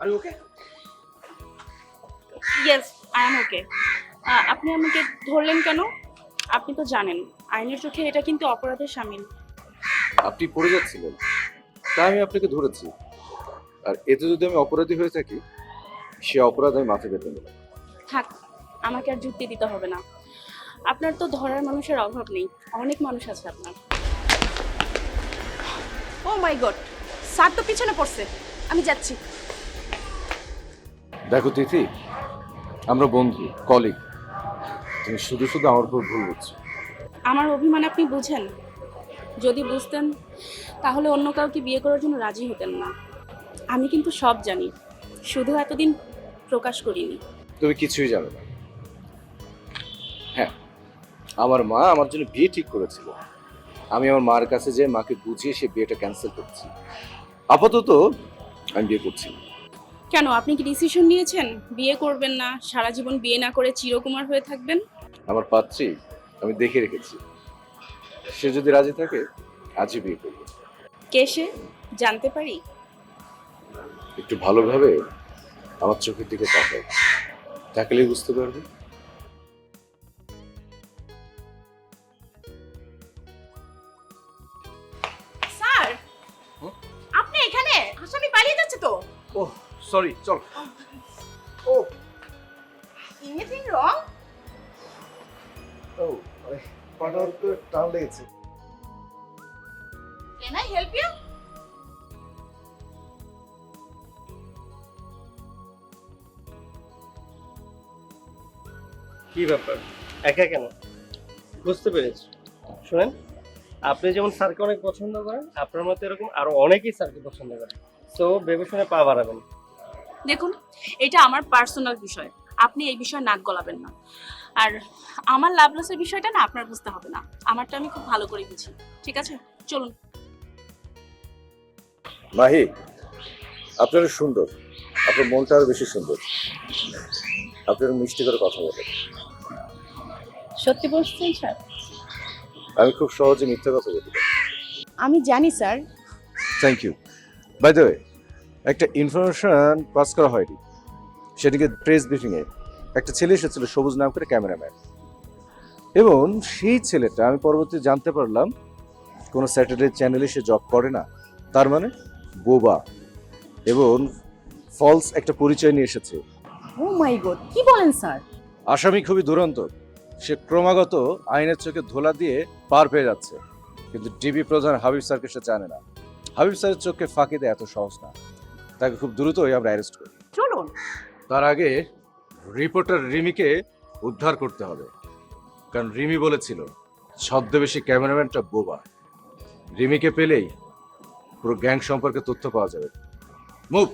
R okay yes I am okay আপনি আমাকে ধরলেন কেন? আপনি তো জানেন আইনের চোখে এটা কিন্তু অপরাধের সামিল আপনি পড়ে যাচ্ছিলেন তাই আমি আপনাকে ধরেছি। আর এতে যদি আমি অপরাধী হয়ে থাকি সে অপরাধ আমি মাথা পেতে নেব। থাক আমাকে আর যুক্তি দিতে হবে না। আপনার তো ধরার মানুষের অভাব নেই অনেক মানুষ আছে আপনার। ও মাই গড স্যার তো পিছনে পড়ছে। আমি যাচ্ছি। দেখো তিথি আমরা বন্ধু কলিগ তুমি শুধু শুধু আমার উপর ভুল বুঝছ। আমার অভিমান আপনি বুঝেন। যদি বুঝতেন তাহলে অন্য কাউকে বিয়ে করার জন্য রাজি হতেন না। আমি কিন্তু সব জানি শুধু এতদিন প্রকাশ করিনি। তুমি কিছুই জানো না। হ্যাঁ আমার মা আমার জন্য বিয়ে ঠিক করেছিল। আমি আমার মার কাছে যে মাকে বুঝিয়ে সে বিয়েটা ক্যান্সেল করছি। আপাতত আমি বিয়ে করছি না। কেন? আপনি কি ডিসিশন নিয়েছেন? বিয়ে করবেন না সারা জীবন বিয়ে না করে চিরকুমার হয়ে থাকবেন? আমার পাত্রী আমি দেখে রেখেছি। সে যদি রাজি থাকে আজই বিয়ে করব। কে সে? জানতে পারি? একটু ভালোভাবে আমার চোখের দিকে তাকাও। তাকালেই বুঝতে পারবে। স্যার! আপনি এখানে? আসামি পালিয়ে যাচ্ছে তো। ও সরি চল। ও। এনিথিং রং ও পাটার তো টান লেগেছে। ক্যান আই হেল্প ইউ কি ব্যাপার? একা কেন? বুঝতে পেরেছি। শুনেন আপনি যেমন স্যারকে অনেক পছন্দ করেন আপনার মতো এরকম আরও অনেকেই স্যারকে পছন্দ করেন। তো ভেবে শুনে পা বাড়াবেন। দেখুন এটা আমার পার্সোনাল বিষয়। আপনি এই বিষয়ে নাক গলাবেন না। আর আমার লাভ লসের বিষয়টা না আপনার বুঝতে হবে না। আমারটা আমি খুব ভালো করে বুঝি। ঠিক আছে? চলুন। মাহি আপনার সুন্দর। আপনার মনটা আরও বেশি সুন্দর। আপনার মিষ্টি করে কথা বলেন। সত্যি বলছেন স্যার? আমি খুব সহজে মিথ্যা কথা বলি। আমি জানি sir. Thank you by the way একটা ইনফরমেশন পাস করা হয়নি। সেটিকে প্রেস ব্রিফিংয়ে একটা ছেলে এসেছিল সবুজ নাম করে ক্যামেরাম্যান এবং সেই ছেলেটা আমি পরবর্তীতে জানতে পারলাম কোনো স্যাটারডে চ্যানেলে সে জব করে না। তার মানে বোবা। এবং ফলস একটা পরিচয় নিয়ে এসেছে। ও মাই গড কি বলেন স্যার আসামি খুবই দুরন্ত। সে ক্রমাগত আইনের চোখে ধোলা দিয়ে পার পেয়ে যাচ্ছে। কিন্তু ডিবি প্রধান হাবিব স্যারকে সে জানে না। হাবিব স্যারের চোখে ফাঁকি দেয় এত সহজ না। তাকে খুব দ্রুতই আমরা অ্যারেস্ট করি। চলুন। তার আগে রিপোর্টার রিমিকে উদ্ধার করতে হবে। কারণ রিমি বলেছিল ছদ্মবেশী ক্যামেরাম্যানটা বোবা। রিমিকে পেলেই পুরো গ্যাং সম্পর্কে তথ্য পাওয়া যাবে। মুভ